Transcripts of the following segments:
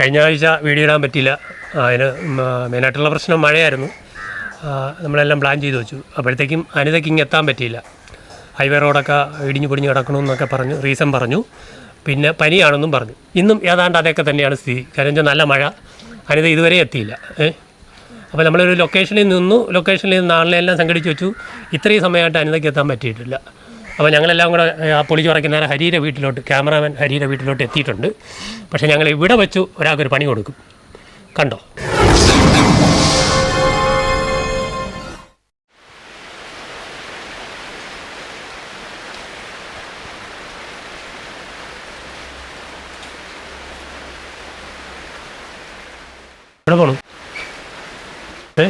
കഴിഞ്ഞ ആഴ്ച വീഡിയോ ഇടാൻ പറ്റിയില്ല. അതിന് മെയിനായിട്ടുള്ള പ്രശ്നം മഴയായിരുന്നു. നമ്മളെല്ലാം പ്ലാൻ ചെയ്തു വെച്ചു. അപ്പോഴത്തേക്കും അനിതയ്ക്ക് ഇങ്ങ് എത്താൻ പറ്റിയില്ല. ഹൈവേ റോഡൊക്കെ ഇടിഞ്ഞു പൊടിഞ്ഞ് കിടക്കണമെന്നൊക്കെ പറഞ്ഞു റീസൺ പറഞ്ഞു. പിന്നെ പനിയാണെന്നും പറഞ്ഞു. ഇന്നും ഏതാണ്ട് അതൊക്കെ തന്നെയാണ് സ്ഥിതി. കാരണം നല്ല മഴ. അനിത ഇതുവരെ എത്തിയില്ല. അപ്പോൾ നമ്മളൊരു ലൊക്കേഷനിൽ നിന്നു ലൊക്കേഷനിൽ നിന്ന് ആളിനെല്ലാം സംഘടിച്ച് വെച്ചു. ഇത്രയും സമയമായിട്ട് അനിതയ്ക്ക് എത്താൻ പറ്റിയിട്ടില്ല. അപ്പോൾ ഞങ്ങളെല്ലാം കൂടെ ആ പൊളിച്ച് പറയുന്ന ഹരിയുടെ വീട്ടിലോട്ട് ക്യാമറാമാൻ ഹരിയുടെ വീട്ടിലോട്ട് എത്തിയിട്ടുണ്ട്. പക്ഷേ ഞങ്ങൾ ഇവിടെ വെച്ചു ഒരാൾക്കൊരു പണി കൊടുക്കും. കണ്ടോ? എവിടെ പോണു? ഏ?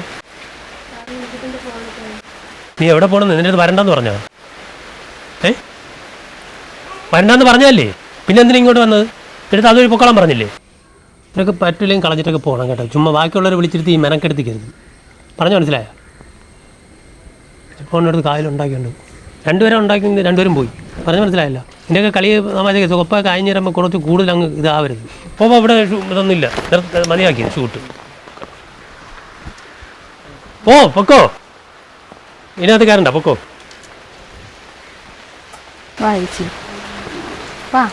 നീ എവിടെ പോണെന്ന്? നിന്റെ അടുത്ത് വരണ്ടെന്ന് പറഞ്ഞോ? വരണ്ടെന്ന് പറഞ്ഞല്ലേ പിന്നെ എന്തിനാ ഇങ്ങോട്ട് വന്നത്? എടുത്ത് അതൊരു പൊക്കോളം പറഞ്ഞില്ലേ? ഇതൊക്കെ പറ്റില്ലെങ്കിൽ കളഞ്ഞിട്ടൊക്കെ പോകണം കേട്ടോ. ചുമ്മാ ബാക്കിയുള്ളവരെ വിളിച്ചിരുത്തി ഈ മെനക്കെടുത്തിക്കരുത്. പറഞ്ഞു മനസ്സിലായോ? ഫോണിനടുത്ത് കായലുണ്ടാക്കിയുണ്ട് രണ്ടുപേരും ഉണ്ടാക്കി രണ്ടുപേരും പോയി. പറഞ്ഞു മനസ്സിലായല്ലോ? ഇതിന്റെയൊക്കെ കളി നമാജൊക്കെ സുഖപ്പ കഴിഞ്ഞ് വരുമ്പോൾ കുറച്ച് കൂടുതൽ അങ്ങ് ഇതാവരുത്. അപ്പോൾ ഇവിടെ ഇതൊന്നുമില്ല. മതിയാക്കി ഷൂട്ട്. ഓ പൊക്കോ. ഇതിനകത്ത് കയറണ്ട പൊക്കോ. വാ ചേച്ചി വാ.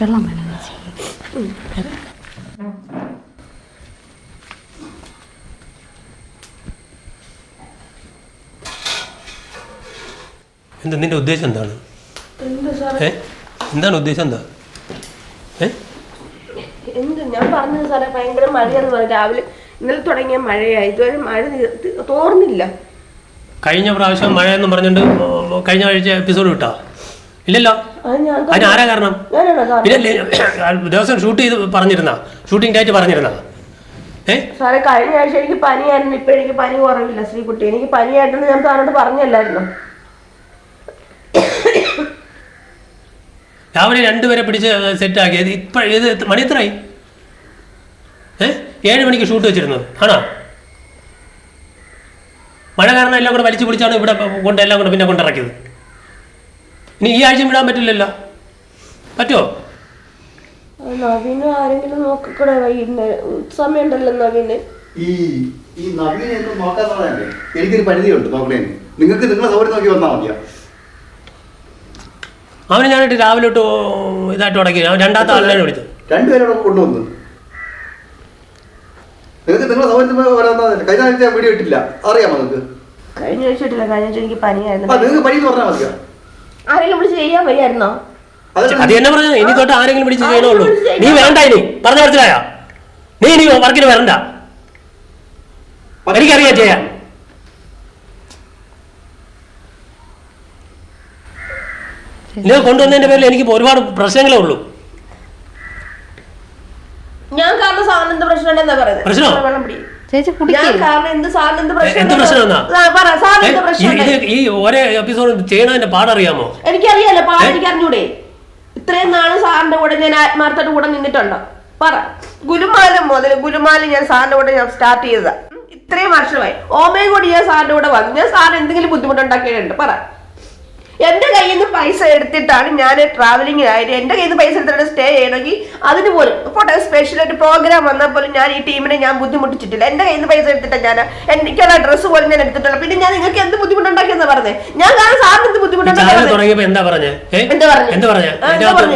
വെള്ളം വേണം എന്താ നിന്റെ ഉദ്ദേശം എന്താണ്? എന്താണ് ഉദ്ദേശം എന്താ? ഏ? എന്ത് ഞാൻ പറഞ്ഞത് സാറേ ഭയങ്കര മഴയെന്ന് പറഞ്ഞു രാവിലെ ഇന്നലെ തുടങ്ങിയ മഴയായി. ഇതുവരെ മഴ തോർന്നില്ല. കഴിഞ്ഞ പ്രാവശ്യം മഴയെന്ന് പറഞ്ഞിട്ട് കഴിഞ്ഞ ആഴ്ച എപ്പിസോഡ് കിട്ടാ ഇല്ലല്ലോ. അതിന് ആരാ കാരണം? പിന്നെ ദിവസം ഷൂട്ട് ചെയ്ത് പറഞ്ഞിരുന്ന? ഷൂട്ടിംഗ് ഡേറ്റ് പറഞ്ഞിരുന്ന? സാറേ കഴിഞ്ഞ ആഴ്ച എനിക്ക് പനിയായിരുന്നു. ഇപ്പൊ എനിക്ക് പനി കുറവില്ല ശ്രീകുട്ടി. എനിക്ക് പനിയായിട്ടെന്ന് ഞാൻ സാറിനോട് പറഞ്ഞല്ലായിരുന്നു? രാവിലെ രണ്ടുപേരെ പിടിച്ച് സെറ്റാക്കി ആക്കിയത് ഇപ്പൊ ഇത് മണി എത്രയായി ഏ? ഏഴ് മണിക്ക് ഷൂട്ട് വെച്ചിരുന്നത്. ആണോ? മഴ കാരണം എല്ലാം കൂടെ വലിച്ചു പിടിച്ചാണ് ഇവിടെ കൊണ്ട് എല്ലാം കൂടെ പിന്നെ കൊണ്ടിറക്കിയത് ഇനി ഈ ആഴ്ച വിടാൻ പറ്റില്ലല്ലോ. പറ്റുമോ അവന് നവീന് ആരെങ്കിലും നോക്കിക്കൂടെ വൈകുന്നേരം സമയമുണ്ടല്ലോ നവീന്. ഈ ഈ നവീനെ ഒന്നും നോക്കാത്തതല്ലേ എനിക്കൊരു പരിധിയുണ്ട് നോക്കണേന് നിങ്ങൾക്ക് നിങ്ങളെ സൗകര്യം നോക്കി വന്നാൽ മതിയാ. അവനെ ഞാനിട്ട് രാവിലെ തൊട്ട് ഇതായിട്ട് തുടങ്ങി അവൻ രണ്ടാമത്തെ ആളിനെ വിളിച്ചത്. രണ്ടുപേരോടെ കൊണ്ടുവന്നു. നിങ്ങൾക്ക് നിങ്ങളെ സൗകര്യത്തിന് കഴിഞ്ഞ ആഴ്ച വീഡിയോ ഇട്ടില്ല. അറിയാമോ നിങ്ങൾക്ക് കഴിഞ്ഞ ആഴ്ച ഇട്ടില്ല. കഴിഞ്ഞ ആഴ്ച എനിക്ക് പനിയായിരുന്നു. നിങ്ങൾക്ക് പനി എന്ന് പറഞ്ഞാൽ മതിയോ? ആരെങ്കിലും വിളിച്ച് ചെയ്യാൻ വയ്യായിരുന്നോ? അത് തന്നെ പറഞ്ഞു? ഇനി തൊട്ട് ആരെങ്കിലും പിടിച്ച് ചെയ്യണുള്ളൂ നീ വേണ്ട ഇനി. പറഞ്ഞു മനസ്സിലായോ നീ ഇനി വർക്കിന് വരണ്ട. എനിക്കറിയാം ചെയ്യാൻ. നിങ്ങൾ കൊണ്ടുവന്നതിന്റെ പേരിൽ എനിക്ക് ഒരുപാട് പ്രശ്നങ്ങളേ ഉള്ളൂ. ഞാൻ കാരണം സാറിന് എന്ത് പ്രശ്നം ഉണ്ടെന്നാ പറയുന്നത്? പ്രശ്നമോ? വെള്ളം പിടി. ചേച്ചി ഞാൻ കുടിക്കേ കാരണം എന്ത് സാറിന് എന്ത് പ്രശ്നം എന്ത് പ്രശ്നം എന്നാ? ആ, പറ സാറിന് എന്ത് പ്രശ്നം? ഇത് ഈ ഓരോ എപ്പിസോഡ് ചെയ്യണതിന്റെ പാടറിയാമോ? എനിക്കറിയാലോ പാട എനിക്ക് അറിഞ്ഞൂടെ ഇത്രയും നാൾ സാറിന്റെ കൂടെ ഞാൻ ആത്മാർത്ഥയുടെ കൂടെ നിന്നിട്ടുണ്ടോ. പറ. ഗുരുമാല മുതൽ ഗുരുമാല ഞാൻ സാറിന്റെ കൂടെ ഞാൻ സ്റ്റാർട്ട് ചെയ്തതാ. ഉം, ഇത്രയും വർഷമായി. ഓമയും കൂടി ഞാൻ സാറിന്റെ കൂടെ വന്നു. ഞാൻ സാറിന് എന്തെങ്കിലും ബുദ്ധിമുട്ടുണ്ടാക്കിയിട്ടുണ്ട് പറ. എന്റെ കയ്യിൽ നിന്ന് പൈസ എടുത്തിട്ടാണ് ഞാൻ ട്രാവലിംഗ് ആയത്. എന്റെ കയ്യിൽ നിന്ന് പൈസ എടുത്തിട്ട് സ്റ്റേ ചെയ്യണമെങ്കിൽ അതിന് പോലും സ്പെഷ്യൽ സ്പെഷ്യലായിട്ട് പ്രോഗ്രാം വന്നാൽ പോലും ഞാൻ ഈ ടീമിനെ ഞാൻ ബുദ്ധിമുട്ടിച്ചിട്ടില്ല. എന്റെ കയ്യിൽ നിന്ന് പൈസ എടുത്തിട്ട് ഞാൻ എനിക്കുള്ള ഡ്രസ്സ് പോലും ഞാൻ എടുത്തിട്ടുള്ള. പിന്നെ ഞാൻ നിങ്ങൾക്ക് എന്ത് ബുദ്ധിമുട്ടുണ്ടാക്കിയെന്ന് പറഞ്ഞേ? ഞാൻ കാരണം സാറിന് എന്ത് ബുദ്ധിമുട്ടുണ്ടാക്കി എന്താ?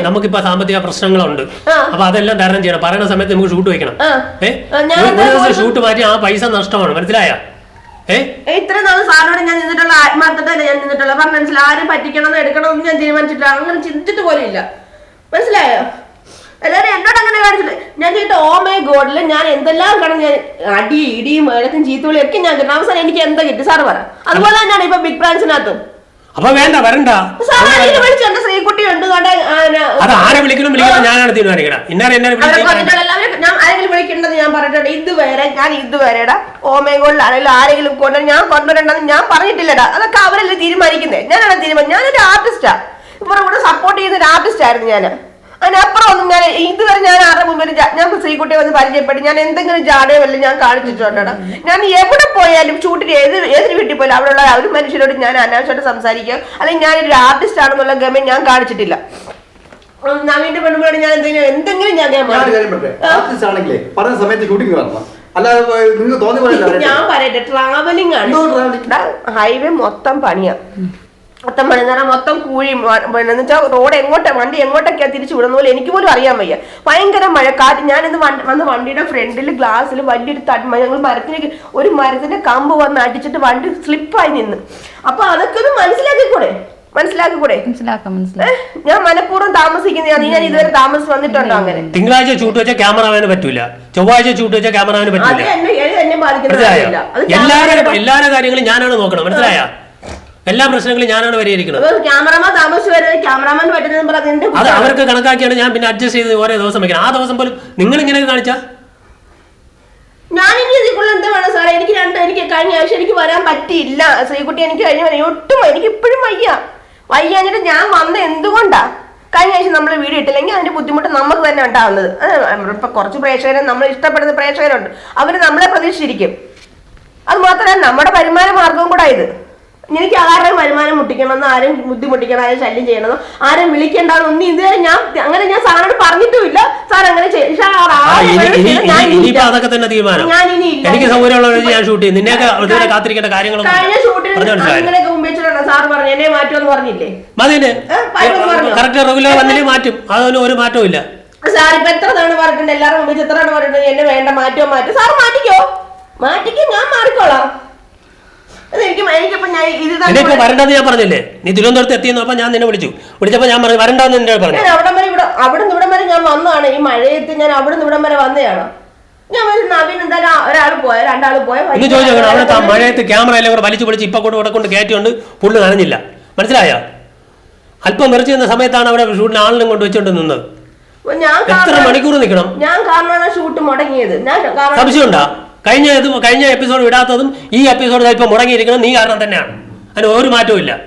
നമുക്കിപ്പോ സാമ്പത്തിക പ്രശ്നങ്ങളുണ്ട്. അപ്പൊ അതെല്ലാം തരണം ചെയ്യണം. പറയുന്ന സമയത്ത് നമുക്ക് ഷൂട്ട് വെക്കണം. ഒരു- ഒരു ഷൂട്ട് മാറ്റി ആ പൈസ നഷ്ടമാണ്. മനസ്സിലായ? ഇത്ര നാൾ സാറിനോട് ഞാൻ നിന്നിട്ടുള്ള ആത്മാർത്ഥതയല്ല ഞാൻ നിന്നിട്ടുള്ള. പറഞ്ഞ മനസ്സിലായി. ആരും പറ്റിക്കണമെന്ന് എടുക്കണമെന്ന് ഞാൻ തീരുമാനിച്ചിട്ടില്ല. അങ്ങനെ ചിന്തിച്ചിട്ട് പോലും ഇല്ല. മനസ്സിലായോ? എല്ലാരും എന്നോട് അങ്ങനെ കാണിച്ചില്ല ഞാൻ ചെയ്തിട്ട് ഓ മൈ ഗോഡിൽ ഞാൻ എന്തെല്ലാം കാണും ഞാൻ അടി ഇടിയും മേളത്തും ചീത്തുവിളി ഒക്കെ ഞാൻ കിട്ടും അവസാനം എനിക്ക് എന്താ കിട്ടി? സാറ് പറ. അതുപോലെ തന്നെയാണ് ഇപ്പൊ ബിഗ് ബ്രാൻസിനകത്തും അപ്പൊ വേണ്ട വരണ്ട. വിളിച്ചു. എന്റെ ശ്രീകുട്ടി ഉണ്ട്? ആരെ വിളിക്കണം വിളിക്കണം ഞാനാണ് തീരുമാനിക്കണം. ഇന്നാരെ എന്നെ ഞാൻ ആരെങ്കിലും വിളിക്കണ്ടെന്ന് ഞാൻ പറഞ്ഞിട്ടുണ്ട്. ഇതുവരെ ഞാൻ ഇതുവരെടാ ഓമേഗോളിൽ ആരെങ്കിലും ആരെങ്കിലും കൊണ്ട് ഞാൻ കൊണ്ടുവരണ്ടെന്ന് ഞാൻ പറഞ്ഞിട്ടില്ലടാ. അതൊക്കെ അവരല്ലേ തീരുമാനിക്കുന്നത് ഞാനാണ് തീരുമാനം ഞാനൊരു ആർട്ടിസ്റ്റാ ഇവരുടെ കൂടെ സപ്പോർട്ട് ചെയ്യുന്ന ഒരു ആർട്ടിസ്റ്റ് ആയിരുന്നു ഞാൻ അതിനപ്പുറം ഒന്നും ഞാൻ ഇതുവരെ ഞാൻ ആരുടെ മുമ്പിൽ ഞാൻ ശ്രീകുട്ടിയെ വന്ന് പരിചയപ്പെട്ടു. ഞാൻ എന്തെങ്കിലും ജാടയോ ഞാൻ കാണിച്ചിട്ടുണ്ടോ ഞാൻ എവിടെ പോയാലും ഷൂട്ടിന് ഏത് ഏതൊരു വീട്ടിൽ പോയാലും അവിടെയുള്ള ഒരു മനുഷ്യരോട് ഞാൻ അനാവശ്യമായിട്ട് സംസാരിക്കുക. അല്ലെങ്കിൽ ഞാനൊരു ആർട്ടിസ്റ്റ് ആണെന്നുള്ള ഗമൻ ഞാൻ കാണിച്ചിട്ടില്ല. നവീന്റെ പെണ്ണുങ്ങളോട് ഞാൻ എന്തെങ്കിലും എന്തെങ്കിലും ഞാൻ ആണെങ്കിലേ പറഞ്ഞ സമയത്ത് ഷൂട്ടിംഗ് വരണം അല്ലാതെ നിങ്ങൾക്ക് തോന്നി ഞാൻ പറയട്ടെ ട്രാവലിംഗ് ആണ്? ഹൈവേ മൊത്തം പണിയാ. മൊത്തം പറഞ്ഞാൽ മൊത്തം കൂഴി എന്ന് വെച്ചാൽ റോഡ് എങ്ങോട്ടാ വണ്ടി എങ്ങോട്ടൊക്കെയാ തിരിച്ചു വിടുന്ന പോലെ എനിക്ക് പോലും അറിയാൻ വയ്യ. ഭയങ്കര മഴ കാറ്റ് ഞാനിന്ന് വന്ന് വണ്ടിയുടെ ഫ്രണ്ടിൽ ഗ്ലാസ്സിൽ വലിയൊരു തടി ഞങ്ങൾ മരത്തിലേക്ക് ഒരു മരത്തിന്റെ കമ്പ് വന്ന് അടിച്ചിട്ട് വണ്ടി സ്ലിപ്പായി നിന്ന്. അപ്പൊ അതൊക്കെ ഒന്ന് മനസ്സിലാക്കിക്കൂടെ? മനസ്സിലാക്കിക്കൂടെ മനസ്സിലാക്കാം ഏ? മനസ്സിലാക്കാം ഞാൻ മനഃപൂർവം താമസിക്കുന്നതാണ് ഞാൻ ഇതുവരെ താമസിച്ച് വന്നിട്ടുണ്ടോ അങ്ങനെ? തിങ്കളാഴ്ച ചൂട്ട് വെച്ചാൽ ക്യാമറാമാന് പറ്റൂല. ചൊവ്വാഴ്ച ചൂട്ട് വെച്ചാൽ ക്യാമറ അത് പറ്റൂല. എന്നെ എന്നെ മനസ്സിലായോ? അത് ക്യാമറ- കാര്യങ്ങളും ഞാനാണ് നോക്കണം. മനസ്സിലായ? എല്ലാ പ്രശ്നങ്ങളും ഞാനാണ് പരിഹരിക്കുന്നത് അപ്പൊ ക്യാമറമാൻ താമസിച്ച് വരുന്നത് ക്യാമറമാൻ പറഞ്ഞതിന്റെ അത് അവർക്ക് കണക്കാക്കിയാണ് ഞാൻ പിന്നെ അഡ്ജസ്റ്റ് ചെയ്ത് ഓരോ ദിവസം വെക്കണം. ആ ദിവസം പോലും നിങ്ങൾ ഇങ്ങനെ കാണിച്ചാ? ഞാൻ ഇനി എന്താ വേണം സാറേ? എനിക്ക് രണ്ട് എനിക്ക് കഴിഞ്ഞ ആഴ്ച എനിക്ക് വരാൻ പറ്റിയില്ല. ശ്രീകുട്ടി എനിക്ക് കഴിഞ്ഞ വരാൻ ഒട്ടും എനിക്ക് ഇപ്പോഴും വയ്യ. വയ്യാഞ്ഞിട്ട് ഞാൻ വന്ന എന്തുകൊണ്ടാ? കഴിഞ്ഞ ആഴ്ച നമ്മൾ വീഡിയോ ഇട്ടില്ലെങ്കിൽ അതിന്റെ ബുദ്ധിമുട്ട് നമുക്ക് തന്നെ ഉണ്ടാവുന്നത്. ഇപ്പൊ കുറച്ച് പ്രേക്ഷകരെ നമ്മൾ ഇഷ്ടപ്പെടുന്ന പ്രേക്ഷകരുണ്ട്. അവർ നമ്മളെ പ്രതീക്ഷിച്ചിരിക്കും. അത് മാത്രമല്ല നമ്മുടെ വരുമാന മാർഗവും കൂടെ ഇത്. എനിക്ക് ആരുടെയും വരുമാനം മുട്ടിക്കണമെന്നോ ആരും ബുദ്ധിമുട്ടിക്കണം ആരും ശല്യം ചെയ്യണമെന്നോ ആരും വിളിക്കേണ്ടെന്ന് ഒന്നും ഇതുവരെ ഞാൻ അങ്ങനെ ഞാൻ സാറിനോട് പറഞ്ഞിട്ടുമില്ല. സാർ അങ്ങനെ ഞാൻ ഇനി- കഴിഞ്ഞ ഷൂട്ടിൽ അങ്ങനെയൊക്കെ പറഞ്ഞു എന്നെ മാറ്റുമെന്ന് പറഞ്ഞില്ലേ? കറക്റ്റ് റെഗുലർ വന്നില്ലേ മാറ്റും. അതൊന്നും ഒരു മാറ്റവും ഇല്ല. സാർ ഇപ്പൊ എത്ര തവണ പറഞ്ഞിട്ടുണ്ട്? എല്ലാവരും മുമ്പിൽ എത്ര തവണ പറഞ്ഞിട്ടുണ്ട്? എന്നെ വേണ്ട മാറ്റോ മാറ്റോ സാർ മാറ്റിക്കോ. മാറ്റിക്കോ ഞാൻ മാറിക്കോളാം. ഞാൻ വരണ്ടെന്ന് പറഞ്ഞില്ലേ? നീ തിരുവനന്തപുരത്ത് എത്തിയെന്ന് അപ്പൊ ഞാൻ നിന്നെ വിളിച്ചു. വിളിച്ചപ്പോ ഞാൻ പറഞ്ഞു വരണ്ടെന്ന് പറഞ്ഞു. അവിടെ വരെ ഇവിടെ അവിടെ നിന്ന് ഇവിടെ വരെ ഞാൻ വന്നതാണ്. ഈ മഴയത്ത് ഞാൻ അവിടെ നിന്ന് ഇവിടം വരെ വന്നതാണ്. ഞാൻ വരും നവീൻ ഒരാൾ പോയ? രണ്ടാൾ പോയ? ഇന്ന് ചോദിച്ചു നോക്കണം. അവിടെ ത- മഴയത്ത് ക്യാമറ എല്ലാം കൂടെ വലിച്ചു പിടിച്ച് ഇപ്പൊ കൂടെ ഇവിടെ കൊണ്ട് കയറ്റിക്കൊണ്ട് പുള്ളി നനഞ്ഞില്ല. മനസ്സിലായോ? അല്പം നിറച്ചു നിന്ന സമയത്താണ് അവിടെ ഷൂട്ടിന് ആളിനും കൊണ്ട് വെച്ചോണ്ട് നിന്നത്. ഞാൻ എത്ര കാരണം- മണിക്കൂർ നിൽക്കണം ഞാൻ കാരണമാണ് ഷൂട്ട് മുടങ്ങിയത്. ഞാൻ കാരണം സംശയമുണ്ടാ? കഴിഞ്ഞ ഇത് കഴിഞ്ഞ എപ്പിസോഡ് ഇടാത്തതും ഈ എപ്പിസോഡ് ഇപ്പൊ മുടങ്ങിയിരിക്കണം. നീ കാരണം തന്നെയാണ്. അതിന് ഒരു മാറ്റവും ഇല്ല.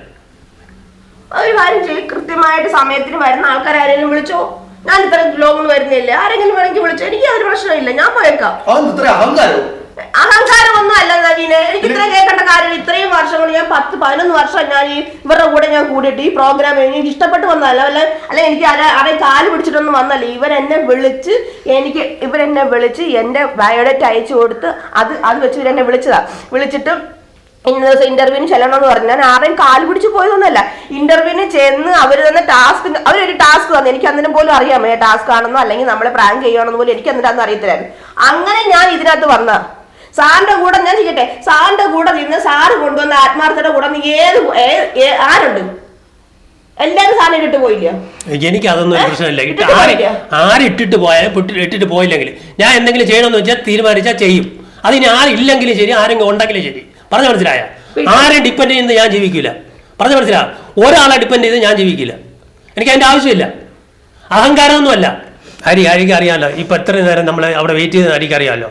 ഒരു കാര്യം ചെയ്യും. കൃത്യമായിട്ട് സമയത്തിന് വരുന്ന ആൾക്കാരാരെങ്കിലും വിളിച്ചോ? ഞാൻ ഇത്ര ലോങ്ങിൽ വരുന്നില്ല. ആരെങ്കിലും വേണമെങ്കിൽ വിളിച്ചു. എനിക്ക് ഒരു പ്രശ്നമില്ല ഞാൻ പോയേക്കാം. അഹങ്കാരം അഹങ്കാരം ഒന്നും അല്ല നവീന്. എനിക്ക് ഇത്ര കേൾക്കേണ്ട കാര്യം ഇത്രയും വർഷം കൊണ്ട് ഞാൻ പത്ത് പതിനൊന്ന് വർഷം ഞാൻ ഈ ഇവരുടെ കൂടെ ഞാൻ കൂടിയിട്ട് ഈ പ്രോഗ്രാം എനിക്ക് ഇഷ്ടപ്പെട്ട് വന്നതല്ല. അല്ല അല്ലെ എനിക്ക് ആരെ കാൽ പിടിച്ചിട്ടൊന്നും വന്നല്ല ഇവരെന്നെ വിളിച്ച് എനിക്ക് ഇവരെന്നെ വിളിച്ച് എന്റെ ബയോഡേറ്റ് അയച്ചു കൊടുത്ത് അത് അത് വെച്ച് ഇവരെന്നെ വിളിച്ചതാ. വിളിച്ചിട്ട് ഇന്ന ദിവസം ഇന്റർവ്യൂവിന് ചെല്ലണം എന്ന് പറഞ്ഞു. ഞാൻ ആരെയും കാൽ പിടിച്ച് പോയതൊന്നുമല്ല. ഇന്റർവ്യൂവിന് ചെന്ന് അവർ തന്നെ ടാസ്ക് അവരൊരു ടാസ്ക് തന്നു. എനിക്ക് അന്നിനും പോലും അറിയാം ഏ ടാസ്ക് ആണെന്നോ അല്ലെങ്കിൽ നമ്മളെ പ്രാങ്ക് ചെയ്യണമെന്ന് പോലും എനിക്ക് അന്നേരം അന്ന് അറിയത്തില്ലായിരുന്നു. അങ്ങനെ ഞാൻ ഇതിനകത്ത് വന്ന സാറിന്റെ കൂടെ ഞാൻ ചെയ്യട്ടെ. സാറിന്റെ കൂടെ നിന്ന് സാറ് കൊണ്ടുവന്ന ആത്മാർത്ഥയുടെ കൂടെ നീ ഏത് ആരുണ്ട്? എല്ലാരും സാറിനെ ഇട്ടിട്ട് പോയില്ല? എനിക്ക് അതൊന്നും പ്രശ്നമില്ല? ആരിട്ടിട്ട് പോയാലും ഇട്ടിട്ട് പോയില്ലെങ്കിൽ ഞാൻ എന്തെങ്കിലും ചെയ്യണമെന്ന് വെച്ചാൽ തീരുമാനിച്ചാൽ ചെയ്യും. അതിന് ആരില്ലെങ്കിലും ശരി ആരെങ്കിലും ഉണ്ടെങ്കിലും ശരി. പറഞ്ഞു മനസ്സിലായ? ആരെ ഡിപ്പെൻഡ് ചെയ്യുന്നത് ഞാൻ ജീവിക്കില്ല പറഞ്ഞു മനസ്സിലാ? ഒരാളെ ഡിപ്പെൻഡ് ചെയ്ത് ഞാൻ ജീവിക്കില്ല എനിക്ക് അതിന്റെ ആവശ്യമില്ല. അഹങ്കാരമൊന്നുമല്ല. ഹരി ഹരിക്ക് അറിയാമല്ലോ ഇപ്പൊ എത്ര നേരം നമ്മൾ അവിടെ വെയിറ്റ് ചെയ്ത് ഹരിക്ക് അറിയാമല്ലോ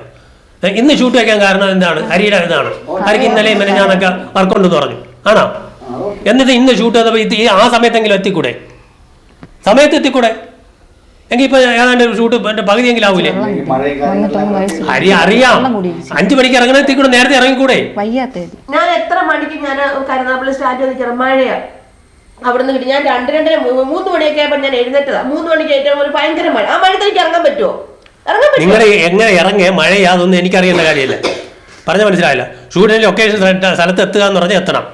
ഇന്ന് ഷൂട്ട് വയ്ക്കാൻ കാരണം എന്താണ്? ഹരിയുടെ ഇതാണ്. ഹരിക്ക് ഇന്നലെ ഇന്നലെ ഞാനൊക്കെ വർക്കുണ്ടെന്ന് പറഞ്ഞു. ആണോ? എന്നിട്ട് ഇന്ന് ഷൂട്ട് ചെയ്തപ്പോൾ ഇത് ഈ ആ സമയത്തെങ്കിലും എത്തിക്കൂടെ? സമയത്ത് എത്തിക്കൂടെ? എങ്കിൽ ഇപ്പൊ ഏതാണ്ട് ഷൂട്ട് എന്റെ പകുതിയെങ്കിലും ആവൂലേ? ഹരി അറിയാം. അഞ്ചു മണിക്ക് ഇറങ്ങണ എത്തിക്കൂടെ നേരത്തെ ഇറങ്ങിക്കൂടെ? ഞാൻ എത്ര മണിക്ക് ഞാൻ കരുനാപ്പള്ളി സ്റ്റാർട്ട് നിൽക്കണം മഴയാ. അവിടുന്ന് കിട്ടി. ഞാൻ രണ്ട് രണ്ടര മൂന്ന് മണിയൊക്കെ ആയപ്പോൾ ഞാൻ എഴുന്നേറ്റതാ. മൂന്ന് മണിക്ക് ഏറ്റവും ഒരു ഭയങ്കര മഴ. ആ മഴത്തേക്ക് എനിക്ക് ഇറങ്ങാൻ പറ്റുമോ ഇറങ്ങാൻ നിങ്ങൾ എങ്ങനെ ഇറങ്ങിയ മഴയാതൊന്നും എനിക്കറിയുന്ന എനിക്കറിയേണ്ട കാര്യമില്ല. പറഞ്ഞ മനസ്സിലായില്ല. ഷൂട്ടിന്റെ ലൊക്കേഷൻ സ്ഥലത്ത് എത്തുക എന്ന് പറഞ്ഞാൽ എത്തണം.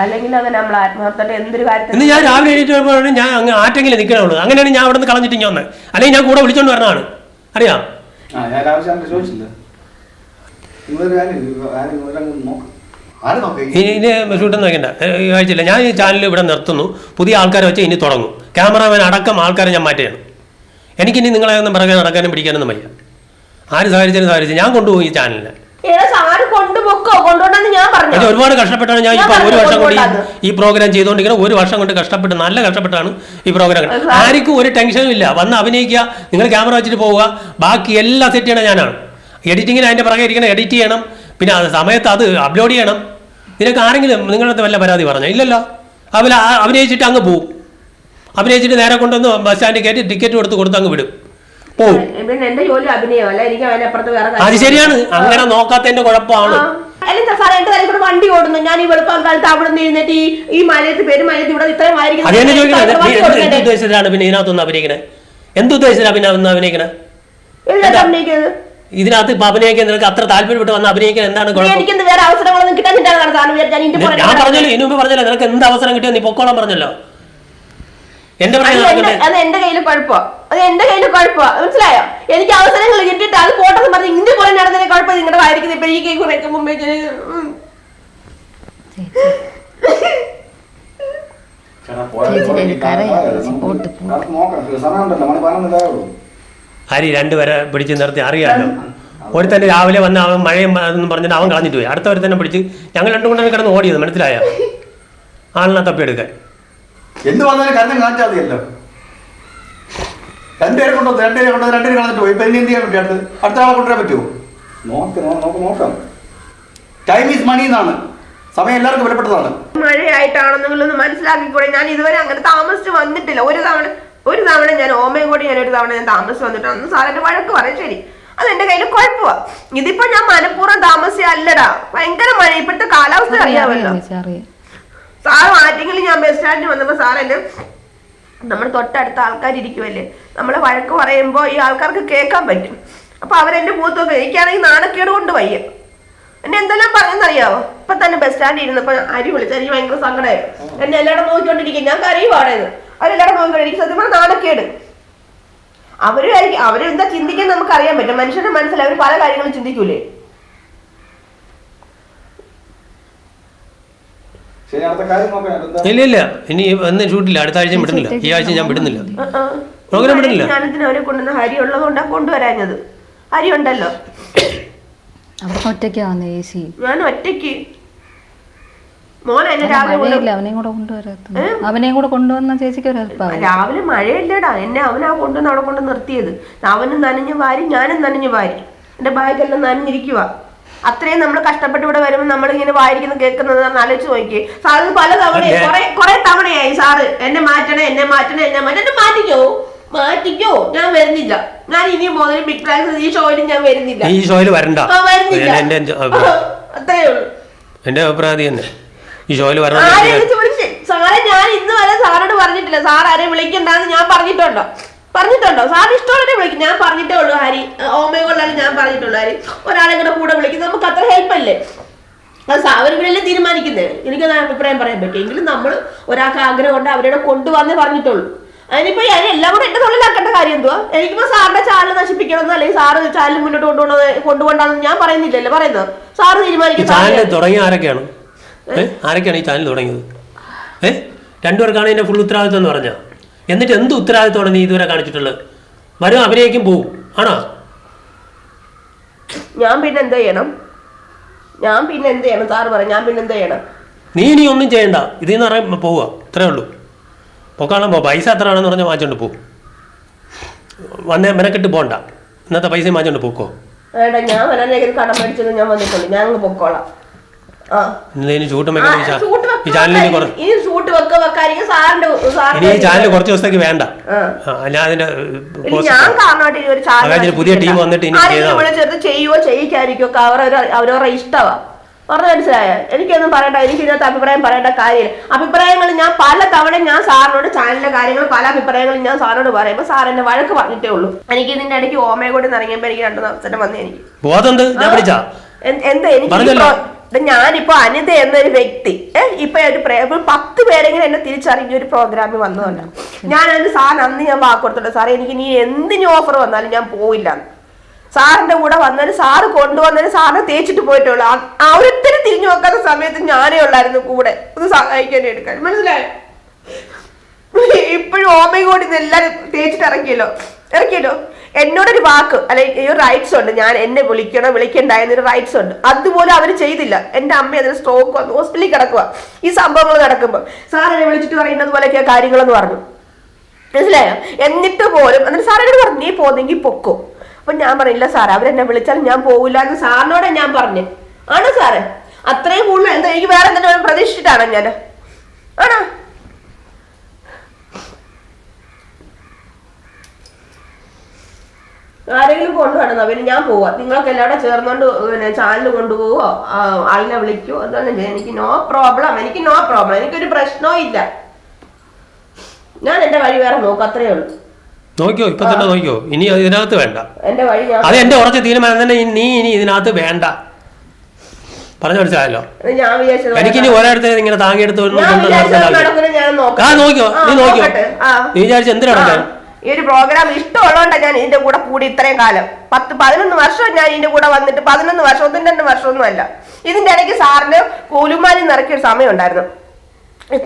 അല്ലെങ്കിൽ അത് നമ്മൾ ആത്മാർത്ഥമായിട്ട് എന്തൊരു കാര്യത്തിൽ ഇന്ന് ഞാൻ രാവിലെ എണീറ്റ് വരുമ്പോഴാണ് ഞാൻ അങ്ങ് ആറ്റെങ്കിലും നിൽക്കണുള്ളൂ അങ്ങനെയാണ് ഞാൻ അവിടെ നിന്ന് കളഞ്ഞിട്ട് ഇങ്ങനെ വന്നത് അല്ലെങ്കിൽ ഞാൻ കൂടെ വിളിച്ചോണ്ട് വരണതാണ്. അറിയാം? ഇനി ഷൂട്ടൊന്നും വയ്ക്കണ്ട ഈ ആഴ്ചയില്ല. ഞാൻ ഈ ചാനൽ ഇവിടെ നിർത്തുന്നു. പുതിയ ആൾക്കാരെ വെച്ച് ഇനി തുടങ്ങും. ക്യാമറമാൻ അടക്കം ആൾക്കാരെ ഞാൻ മാറ്റുകയാണ്. എനിക്കിനി നിങ്ങളെ ഒന്നും പിറകെ നടക്കാനും പിടിക്കാനൊന്നും വയ്യ. ആര് സഹകരിച്ചാലും സഹകരിച്ചു. ഞാൻ കൊണ്ടുപോകും ഈ ചാനലിനെ. ഒരുപാട് കഷ്ടപ്പെട്ടാണ് ഞാൻ ഇപ്പൊ ഒരു വർഷം കൊണ്ട് ഈ- പ്രോഗ്രാം ചെയ്തുകൊണ്ടിരിക്കുന്നത് ഒരു വർഷം കൊണ്ട് കഷ്ടപ്പെട്ട് നല്ല കഷ്ടപ്പെട്ടാണ് ഈ പ്രോഗ്രാം ആർക്കും ഒരു ടെൻഷനും ഇല്ല. വന്ന് അഭിനയിക്കുക നിങ്ങൾ ക്യാമറ വെച്ചിട്ട് പോവുക ബാക്കി എല്ലാ സെറ്റ് ചെയ്യണം ഞാനാണ്. എഡിറ്റിങ്ങിന് അതിന്റെ പുറകെ ഇരിക്കണം എഡിറ്റ് ചെയ്യണം. പിന്നെ സമയത്ത് അത് അപ്ലോഡ് ചെയ്യണം. നിനക്ക് ആരെങ്കിലും നിങ്ങളുടെ വല്ല പരാതി പറഞ്ഞോ? ഇല്ലല്ലോ. അവർ അഭിനയിച്ചിട്ട് അങ്ങ് പോവും. അഭിനയിച്ചിട്ട് നേരെ കൊണ്ടുവന്ന് ബസ് സ്റ്റാൻഡിൽ കയറ്റി ടിക്കറ്റ് കൊടുത്ത് കൊടുത്ത് അങ്ങ് വിടും. പിന്നെ എന്റെ ജോലി അഭിനയമല്ല എനിക്ക് അതിനപ്പുറത്ത് വേറെ അത് ശരിയാണ്. അങ്ങനെ നോക്കാത്തതിന്റെ കുഴപ്പമാണ്. അല്ല സാറേ എന്റെ കൂടെ വണ്ടി ഓടുന്നു. ഞാൻ ഈ വെളുപ്പം കാലത്ത് അവിടെ നിന്ന് എഴുന്നേറ്റ് ഈ ഈ പേര് പെരും മഴയത്ത് ഇവിടെ ഇത്രയും അത് തന്നെ നീ എന്ത് എന്ത് ഉദ്ദേശത്തിലാണ് പിന്നെ ഇതിനകത്തൊന്ന് അഭിനയിക്കണേ? എന്ത് ഉദ്ദേശത്തിലാണ് പിന്നെ ഒന്ന് അഭിനയിക്കണേ? അഭിനയിക്കുന്നത് ഇതിനകത്ത് ഇപ്പൊ അഭിനയിക്കാൻ നിനക്ക് അത്ര താല്പര്യപ്പെട്ട് വന്ന് അഭിനയിക്കാൻ എന്താണ് കുഴപ്പം? വേറെ അവസരങ്ങളൊന്നും കിട്ടാൻ സാറിന് ഞാൻ ഇതിന്റെ പുറകെ ഞാൻ പറഞ്ഞല്ലോ ഇനി മുമ്പ് പറഞ്ഞല്ലോ നിനക്ക് എന്ത് അവസരം കിട്ടിയോ നീ പൊക്കോളം പറഞ്ഞല്ലോ. എന്റെ അത് എന്റെ- അത് എന്റെ കയ്യിൽ കുഴപ്പോ അത് എന്റെ കയ്യിൽ കുഴപ്പോ മനസ്സിലായോ? എനിക്ക് അവസരങ്ങൾ കിട്ടിയിട്ട് അത് പോട്ടെന്ന് പറഞ്ഞ് ഇന്ത്യ പോലെ നടന്നതിന് കുഴപ്പം നിങ്ങളുടെ ആയിരിക്കുന്നത് ഇപ്പൊ ഈ കൈ മുമ്പേ ആവുള്ളൂ ഹരി രണ്ടുപേരെ പിടിച്ച് നിർത്തി അറിയാമല്ലോ ഒരുത്തന്നെ രാവിലെ വന്ന അവൻ മഴയും എന്ന് പറഞ്ഞിട്ട് അവൻ കളഞ്ഞിട്ട് പോയി. അടുത്ത തന്നെ പിടിച്ച് ഞങ്ങൾ രണ്ടും കൊണ്ടാണ് കിടന്ന് ഓടിയത് മനസ്സിലായോ? ആളിനെ തപ്പിയെടുക്കാൻ. എന്ത് വന്നാലും കരണം കാണിച്ചാൽ മതിയല്ലോ. രണ്ടുപേരെ കൊണ്ടുവന്നു രണ്ടുപേരെ കൊണ്ടുവന്ന് രണ്ടുപേരെ കളഞ്ഞിട്ട് പോയി. ഇപ്പൊ ഇനി എന്ത് ചെയ്യാൻ പറ്റും അടുത്ത്? അടുത്ത ആളെ കൊണ്ടുവരാൻ പറ്റുമോ? നോക്ക് നോക്ക് നോക്കാം ടൈം ഈസ് മണി എന്നാണ്. സമയം എല്ലാവർക്കും വിലപ്പെട്ടതാണ്. മഴയായിട്ടാണെന്നുള്ളൊന്ന് മനസ്സിലാക്കിക്കൂടെ? ഞാൻ ഇതുവരെ അങ്ങനെ താമസിച്ച് വന്നിട്ടില്ല. ഒരു തവണ ഒരു തവണ ഞാൻ ഓമയും കൂടി ഞാൻ ഒരു തവണ ഞാൻ താമസിച്ച് വന്നിട്ടാണ് അന്ന് സാറിന്റെ വഴക്ക് പറയും. ശരി. അത് എന്റെ കയ്യിൽ കുഴപ്പമാ. ഇതിപ്പോ ഞാൻ മനഃപൂർവം താമസിച്ചല്ലടാ ഭയങ്കര മഴ ഇപ്പോഴത്തെ കാലാവസ്ഥ അറിയാമല്ലോ സാറ് മാറ്റിങ്ങിൽ ഞാൻ ബസ് സ്റ്റാൻഡിൽ വന്നപ്പോ സാർ നമ്മൾ തൊട്ടടുത്ത ആൾക്കാർ ഇരിക്കുമല്ലേ നമ്മളെ വഴക്ക് പറയുമ്പോൾ ഈ ആൾക്കാർക്ക് കേൾക്കാൻ പറ്റും. അപ്പൊ അവരെന്റെ മൂത്തൊക്കെ എനിക്കാണെങ്കിൽ നാണക്കേട് കൊണ്ട് വയ്യ. എന്നെ എന്തെല്ലാം പറയുന്നറിയാവോ ഇപ്പൊ തന്നെ ബസ് സ്റ്റാൻഡിൽ ഇരുന്നപ്പോ അരി വിളിച്ചു എനിക്ക് ഭയങ്കര സങ്കടമായിരുന്നു എന്നെ എല്ലാവരും നോക്കിക്കൊണ്ടിരിക്കും ഞാൻ കരയുവാണേന്ന് അവരെല്ലാവരും നോക്കിക്കൊണ്ടിരിക്കും സത്യം പറഞ്ഞാൽ നാണക്കേട്. അവരും അവരെന്താ ചിന്തിക്കാൻ നമുക്ക് അറിയാൻ പറ്റും. മനുഷ്യരുടെ മനസ്സിൽ അവർ പല കാര്യങ്ങളും ചിന്തിക്കൂലേ ശരി അടുത്ത കാര്യം നോക്കാം എന്താ ഇല്ല ഇല്ല. ഇനി എന്ന് ഷൂട്ടില്ല. അടുത്ത ആഴ്ച വിടുന്നില്ല. ഈ ആഴ്ച ഞാൻ വിടുന്നില്ല. പ്രോഗ്രാം വിടുന്നില്ല. ഞാനിതിന് അവരെ കൊണ്ടുവന്ന ഹരി ഉള്ളതുകൊണ്ടാണ് കൊണ്ടുവരാഞ്ഞത്. ഹരി ഉണ്ടല്ലോ. ഒറ്റയ്ക്കാവുന്ന ഞാൻ ഒറ്റയ്ക്ക്. അവനെയും കൂടെ കൊണ്ടുവരാത്ത. അവനെയും കൂടെ കൊണ്ടുവന്ന ചേച്ചിക്ക് ഒരു ഹെൽപ്പാവും രാവിലെ മഴയില്ലടാ. എന്നെ അവനാ കൊണ്ടുവന്ന് അവിടെ കൊണ്ട് നിർത്തിയത്. അവനും നനഞ്ഞു വാരി ഞാനും നനഞ്ഞു വാരി. എന്റെ ബാഗെല്ലാം നനഞ്ഞിരിക്കുക അത്രയും നമ്മൾ കഷ്ടപ്പെട്ട് ഇവിടെ വരുമ്പോൾ നമ്മൾ ഇങ്ങനെ വായിരിക്കുന്ന കേൾക്കുന്നത് ആലോചിച്ച് നോക്കി സാറ് പല തവണ അതെ. കുറെ കുറെ തവണയായി. സാറ് എന്നെ മാറ്റണേ എന്നെ മാറ്റണേ എന്നെ മാറ്റണേ. എന്നെ മാറ്റിക്കോ. മാറ്റിക്കോ. ഞാൻ വരുന്നില്ല. ഞാൻ ഇനി മുതൽ ബിഗ് പ്രാക്സ് ഈ ഷോയിലും ഞാൻ വരുന്നില്ല. ഈ ഷോയിൽ വരണ്ട. വരുന്നില്ല. അത്രേ ഉള്ളൂ. എന്റെ അഭിപ്രായം തന്നെ. ഈ ഷോയിൽ വരണം സാറെ ഞാൻ ഇന്ന് വരെ സാറോട് പറഞ്ഞിട്ടില്ല. സാർ ആരെ വിളിക്കണ്ടെന്ന് ഞാൻ പറഞ്ഞിട്ടുണ്ടോ. പറഞ്ഞിട്ടുണ്ടോ? സാർ ഇഷ്ടമുള്ളവരെ വിളിക്കും. ഞാൻ പറഞ്ഞിട്ടേ ഉള്ളൂ ഹരി. ഓമയോ കൊള്ളാലും ഞാൻ പറഞ്ഞിട്ടുള്ളൂ ഹരി. ഒരാളെ കൂടെ കൂടെ വിളിക്കും. നമുക്ക് അത്ര ഹെൽപ്പ് അല്ലേ? അത് ഇവരെല്ലാം തീരുമാനിക്കുന്നത് എനിക്കത് അഭിപ്രായം പറയാൻ പറ്റും. എങ്കിലും നമ്മൾ ഒരാൾക്ക് ആഗ്രഹം കൊണ്ട് അവരോട് കൊണ്ടുവന്നേ പറഞ്ഞിട്ടുള്ളൂ. അതിനിപ്പോ ഞാൻ എല്ലാം കൂടെ എന്റെ തൊഴിലാക്കേണ്ട കാര്യം എന്തുവാ? എനിക്കിപ്പോ സാറിന്റെ ചാനൽ നശിപ്പിക്കണമെന്നോ അല്ലെങ്കിൽ സാറ് ചാനൽ മുന്നോട്ട് കൊണ്ടുപോകണത് കൊണ്ടുപോകണ്ടെന്ന് ഞാൻ പറയുന്നില്ലല്ലോ പറയുന്നത്? സാറ് തീരുമാനിക്കും തുടങ്ങിയ ആരൊക്കെയാണ്? ഈ ചാനൽ തുടങ്ങിയത്? ഏഹ് രണ്ടുപേർക്കാണ് എന്റെ ഫുൾ ഉത്തരവാദിത്വം എന്ന് പറഞ്ഞാ? എന്നിട്ട് എന്ത് ഉത്തരവാദിത്തമാണ് നീ ഇതുവരെ കാണിച്ചിട്ടുള്ളത്? വരും അവരേക്കും പോവും. ആണോ? ഞാൻ പിന്നെ എന്ത് ചെയ്യണം? ഞാൻ പിന്നെ എന്ത് ചെയ്യണം? സാറ് പറ ഞാൻ പിന്നെ എന്ത് ചെയ്യണം? നീ ഇനി ഒന്നും ചെയ്യണ്ട. ഇതിൽ നിന്ന് പറയാൻ പോവുക. ഇത്രേ ഉള്ളൂ. പൊക്കാളം പോ. പൈസ എത്ര ആണെന്ന് പറഞ്ഞാൽ വാങ്ങിച്ചോണ്ട് പോവും വന്നേ മെനക്കെട്ട് പോണ്ട. ഇന്നത്തെ പൈസ വാങ്ങിച്ചോണ്ട് പോക്കോ. ഞാൻ വരാനേക്ക് കടം മേടിച്ചത് ഞാൻ വന്നിട്ടുണ്ട്. ഞാൻ അങ്ങ് പൊക്കോളാം. ആ. വെക്കാൻ ഷൂട്ട് ഈ ചാനലിന് വെക്ക- കുറച്ച് ഇനി ഷൂട്ട് വെക്ക വെക്കായിരിക്കും സാറിന്റെ ഇനി ഈ ചാനൽ കുറച്ച് ദിവസത്തേക്ക് വേണ്ട. ഞാൻ അതിന്റെ ഞാൻ ഒരു ചാനൽ പുതിയ ടീം വന്നിട്ട് ഇനി ചെയ്യോ. വിളിച്ചെടുത്ത് ചെയ്യുവോ ചെയ്യിക്കായിരിക്കോ ഒക്കെ അവരവരെ അവരവരുടെ ഇഷ്ടമാ പറഞ്ഞു മനസ്സിലായ? എനിക്കൊന്നും പറയണ്ട എനിക്ക് ഇതിനകത്ത് അഭിപ്രായം പറയേണ്ട കാര്യമില്ല. അഭിപ്രായങ്ങൾ ഞാൻ പല തവണ ഞാൻ സാറിനോട് ചാനലിലെ കാര്യങ്ങൾ പല അഭിപ്രായങ്ങളും ഞാൻ സാറിനോട് പറയുമ്പോൾ സാർ എന്നെ വഴക്ക് പറഞ്ഞിട്ടേ ഉള്ളൂ. എനിക്ക് ഇതിന്റെ ഇടയ്ക്ക് ഓമയെ കൂടി നിറങ്ങിയപ്പോ എനിക്ക് രണ്ടു അവസരം വന്നു എനിക്ക്. ബോധമുണ്ട് എന്താ? എനിക്ക് ഞാനിപ്പോ അനിത എന്നൊരു വ്യക്തി ഏഹ് ഇപ്പൊ ഒരു പത്ത് പേരെങ്കിലും എന്നെ തിരിച്ചറിഞ്ഞ ഒരു പ്രോഗ്രാമിൽ വന്നതല്ല. ഞാൻ അതിന് സാറിന് അന്ന് ഞാൻ വാക്ക് സാറേ എനിക്ക് നീ എന്തിനു ഓഫർ വന്നാലും ഞാൻ പോയില്ല സാറിന്റെ കൂടെ വന്നൊരു സാറ് കൊണ്ടുവന്നൊരു സാറിനെ തേച്ചിട്ട് പോയിട്ടുള്ളൂ അവരൊത്തിരി തിരിഞ്ഞു നോക്കാത്ത സമയത്ത് ഞാനേ ഉള്ളായിരുന്നു കൂടെ. ഒന്ന് സഹായിക്കാൻ എടുക്കാൻ മനസ്സിലായോ? ഇപ്പോഴും ഓമയും കൂടി എല്ലാരും തേച്ചിട്ട് ഇറക്കിയല്ലോ. ഇറക്കിയല്ലോ? എന്നോടൊരു വാക്ക് അല്ലെ ഈ റൈറ്റ്സ് ഉണ്ട് ഞാൻ എന്നെ വിളിക്കണം വിളിക്കണ്ട എന്നൊരു റൈറ്റ്സ് ഉണ്ട്. അതുപോലെ അവർ ചെയ്തില്ല. എന്റെ അമ്മ അതിന് സ്ട്രോക്ക് വന്നു ഹോസ്പിറ്റലിൽ കിടക്കുക ഈ സംഭവങ്ങൾ നടക്കുമ്പോൾ സാർ എന്നെ വിളിച്ചിട്ട് പറയുന്നത് പോലെയൊക്കെ കാര്യങ്ങളെന്ന് പറഞ്ഞു. മനസ്സിലായോ? എന്നിട്ട് പോലും എന്നിട്ട് സാർ എന്നോട് പറഞ്ഞു നീ പോന്നെങ്കിൽ പൊക്കോ. അപ്പൊ ഞാൻ പറയില്ല സാർ അവരെന്നെ വിളിച്ചാൽ ഞാൻ പോകില്ല എന്ന് സാറിനോടെ ഞാൻ പറഞ്ഞു. ആണോ സാറേ അത്രയും കൂടുതൽ എന്താ എനിക്ക് വേറെ എന്തെങ്കിലും പ്രതീക്ഷിച്ചിട്ടാണോ ഞാൻ? ആണോ? ആരെങ്കിലും കൊണ്ടുവരണം? പിന്നെ ഞാൻ പോവാ. നിങ്ങളൊക്കെ എല്ലാവരും ചേർന്നുകൊണ്ട് പിന്നെ ചാനൽ കൊണ്ടുപോവോ? ആളിനെ വിളിക്കുവോ അതൊന്നും ചെയ്യാം എനിക്ക് നോ പ്രോബ്ലം എനിക്ക് നോ പ്രോബ്ലം എനിക്കൊരു പ്രശ്നവും ഇല്ല. ഞാൻ എന്റെ വഴി വേറെ നോക്കും. അത്രേ ഉള്ളൂ. നോക്കിയോ? ഇപ്പൊ തന്നെ നോക്കിയോ? ഇനി ഇതിനകത്ത് വേണ്ട. എന്റെ വഴി അത് എന്റെ ഉറച്ച തീരുമാനം തന്നെ നീ ഇനി ഇതിനകത്ത് വേണ്ട. പറഞ്ഞു മനസ്സിലായല്ലോ? എനിക്കിനി ഒരിടത്ത് ഇങ്ങനെ താങ്ങിയെടുത്ത് ഞാൻ നോക്കിയോ? നീ നോക്കിയോ? നീ വിചാരിച്ച എന്തിനാണ് ഈ ഒരു പ്രോഗ്രാം ഇഷ്ടമുള്ളതുകൊണ്ടാണ് ഞാൻ ഇതിന്റെ കൂടെ കൂടി ഇത്രയും കാലം. പത്ത് പതിനൊന്ന് വർഷം ഞാൻ ഇതിന്റെ കൂടെ വന്നിട്ട് പതിനൊന്ന് വർഷം ഒന്നും രണ്ട് വർഷമൊന്നും അല്ല. ഇതിന്റെ ഇടയ്ക്ക് സാറിന് കൂലുമാലി നിറക്കിയ ഒരു സമയം ഉണ്ടായിരുന്നു.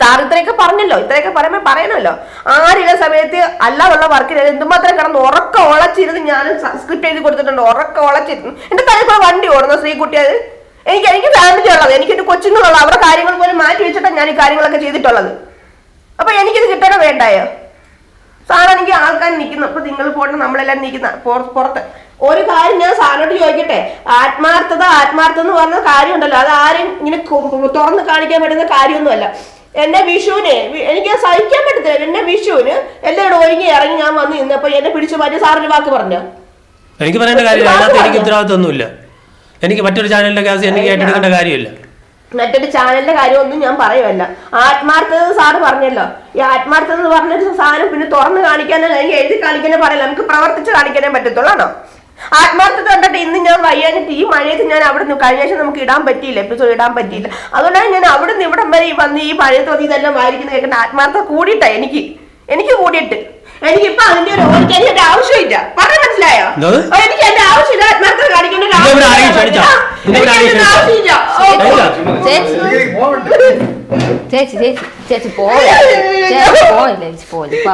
സാർ ഇത്രയൊക്കെ പറഞ്ഞല്ലോ ഇത്രയൊക്കെ പറയുമ്പോ പറയണമല്ലോ. ആരുടെ സമയത്ത് അല്ലാതുള്ള വർക്കിന് എന്തുമാത്രം കിടന്ന് ഉറക്കം ഉളച്ചിരുന്ന് ഞാൻ സ്ക്രിപ്റ്റ് എഴുതി കൊടുത്തിട്ടുണ്ട് ഉറക്കം ഉളച്ചിരുന്നു എന്റെ തലയിൽ കൂടെ വണ്ടി ഓടുന്നു ശ്രീകുട്ടി അത്? എനിക്ക് എനിക്ക് ഫാമിലി ഉള്ളത് എനിക്ക് എന്റെ കൊച്ചുങ്ങളുള്ള അവരുടെ കാര്യങ്ങൾ പോലും മാറ്റി വെച്ചിട്ടാണ് ഞാൻ ഈ കാര്യങ്ങളൊക്കെ ചെയ്തിട്ടുള്ളത്. അപ്പൊ എനിക്കിത് കിട്ടണോ വേണ്ടായോ? സാറാണെങ്കിൽ ആൾക്കാർ നിൽക്കുന്നു അപ്പൊ നിങ്ങൾ പോട്ടെ നമ്മളെല്ലാം നിൽക്കുന്ന പുറ- പുറത്ത്. ഒരു കാര്യം ഞാൻ സാറിനോട് ചോദിക്കട്ടെ? ആത്മാർത്ഥത ആത്മാർത്ഥത എന്ന് പറഞ്ഞ കാര്യമുണ്ടല്ലോ. അത് ആരും ഇങ്ങനെ തുറന്ന് കാണിക്കാൻ പറ്റുന്ന കാര്യമൊന്നുമല്ല. എന്നെ വിഷുവിന് എനിക്ക് സഹിക്കാൻ പറ്റത്തില്ല. എന്നെ വിഷുവിന് എല്ലാവരും ഒരുങ്ങി ഇറങ്ങി ഞാൻ വന്ന് നിന്നപ്പോ എന്നെ പിടിച്ചു മാറ്റി സാറിന് വാക്ക് പറഞ്ഞു? എനിക്ക് പറയേണ്ട കാര്യമില്ല. അതിനകത്ത് എനിക്ക് ഉത്തരവാദിത്വമൊന്നുമില്ല. എനിക്ക് മറ്റൊരു ചാനലിന്റെ കേസ് എനിക്ക് ഏറ്റെടുക്കേണ്ട കാര്യമില്ല. മറ്റൊരു ചാനലിന്റെ കാര്യമൊന്നും ഞാൻ പറയുമല്ല ആത്മാർത്ഥത സാറ് പറഞ്ഞല്ലോ. ഈ ആത്മാർത്ഥത എന്ന് പറഞ്ഞൊരു സാധനം പിന്നെ തുറന്ന് കാണിക്കാനോ അല്ലെങ്കിൽ എഴുതി കാണിക്കാനോ പറയില്ല. നമുക്ക് പ്രവർത്തിച്ച് കാണിക്കാനേ പറ്റത്തുള്ളാണോ ആത്മാർത്ഥത കണ്ടിട്ട് ഇന്ന് ഞാൻ വയ്യാഞ്ഞിട്ട് ഈ മഴയത്ത് ഞാൻ അവിടെ നിന്ന് കഴിഞ്ഞ ആഴ്ച നമുക്ക് ഇടാൻ പറ്റിയില്ല എപ്പിസോഡ് ഇടാൻ പറ്റിയില്ല. അതുകൊണ്ടാണ് ഞാൻ അവിടെ നിന്ന് ഇവിടം വരെ ഈ വന്ന് ഈ മഴയത്ത് വന്ന് ഇതെല്ലാം വായിക്കുന്ന കേൾക്കേണ്ട ആത്മാർത്ഥത കൂടിയിട്ടാ എനിക്ക്. എനിക്ക് കൂടിയിട്ട്. എനിക്കിപ്പോ അതിന്റെ ഒരു എനിക്ക് ഒരു ആവശ്യമില്ല. പറഞ്ഞ മനസ്സിലായോ? എനിക്ക് എന്റെ ആവശ്യമില്ല. ആത്മാർത്ഥത കാണിക്കേണ്ട ഒരു ഇന്നെ ഇവിടെ ആരെങ്കിലും അതിന്റെ ആവശ്യമില്ല ചേച്ചി ചേച്ചി ചേച്ചി ചേച്ചി പോയില്ല ചേച്ചി പോയില്ല ചേച്ചി പോയില്ല.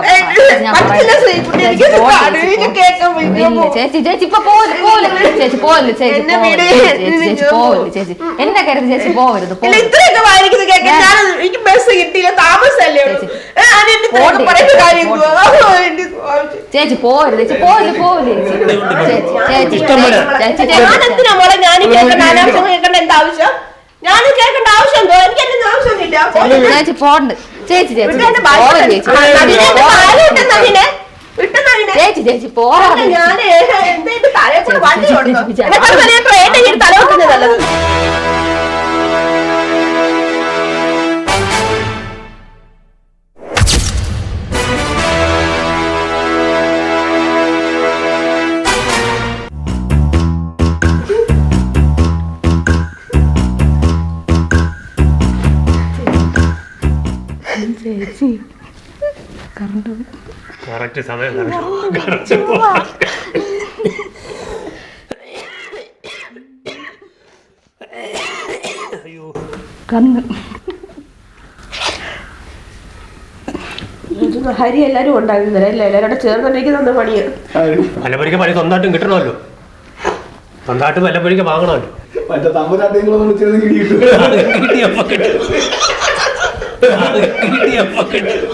ഇല്ല, ചേച്ചി ചേച്ചി ഇപ്പൊ പോയില്ല പോയില്ല ചേച്ചി പോയില്ല ചേച്ചി പോയില്ല. ചേച്ചി പോയില്ല ചേച്ചി എന്നെ കരുതി ചേച്ചി പോവരുത് ചേച്ചി. പോവരുത് ചേച്ചി പോയില്ല പോവില്ല ചേച്ചി. ചേച്ചി ചേച്ചി. ചേച്ചി ഞാൻ കേൾക്കേണ്ട? ആവശ്യം ഞാൻ കേൾക്കേണ്ട ആവശ്യം എന്തോ എനിക്ക് അതിന്റെ ആവശ്യമൊന്നുമില്ല ചേച്ചി പോണ്ട് ചേച്ചി ചേച്ചി വിട്ടെന്റെ ചേച്ചി. ചേച്ചി. ചേച്ചി പോരാ ചേച്ചി, ചേച്ചി, ചേച്ചി. എന്നെക്കാൾ വലിയ ട്രെയിനിന്റെ കീഴിൽ തല വെക്കുന്നത് നല്ലത് കറക്റ്റ് സമയം കന്ന് ഹരി എല്ലാരും ഉണ്ടായിരുന്നില്ല അല്ലേ എല്ലാവരും ചേർന്നുണ്ടെങ്കിൽ തന്ന പണിയാണ് വല്ലപ്പോഴേക്ക് പണി സ്വന്തമായിട്ടും കിട്ടണമല്ലോ. സ്വന്തമായിട്ട് വല്ലപ്പോഴേക്ക് വാങ്ങണമല്ലോ. കിട്ടിയപ്പോ കിട്ടിയപ്പോ കിട്ടും.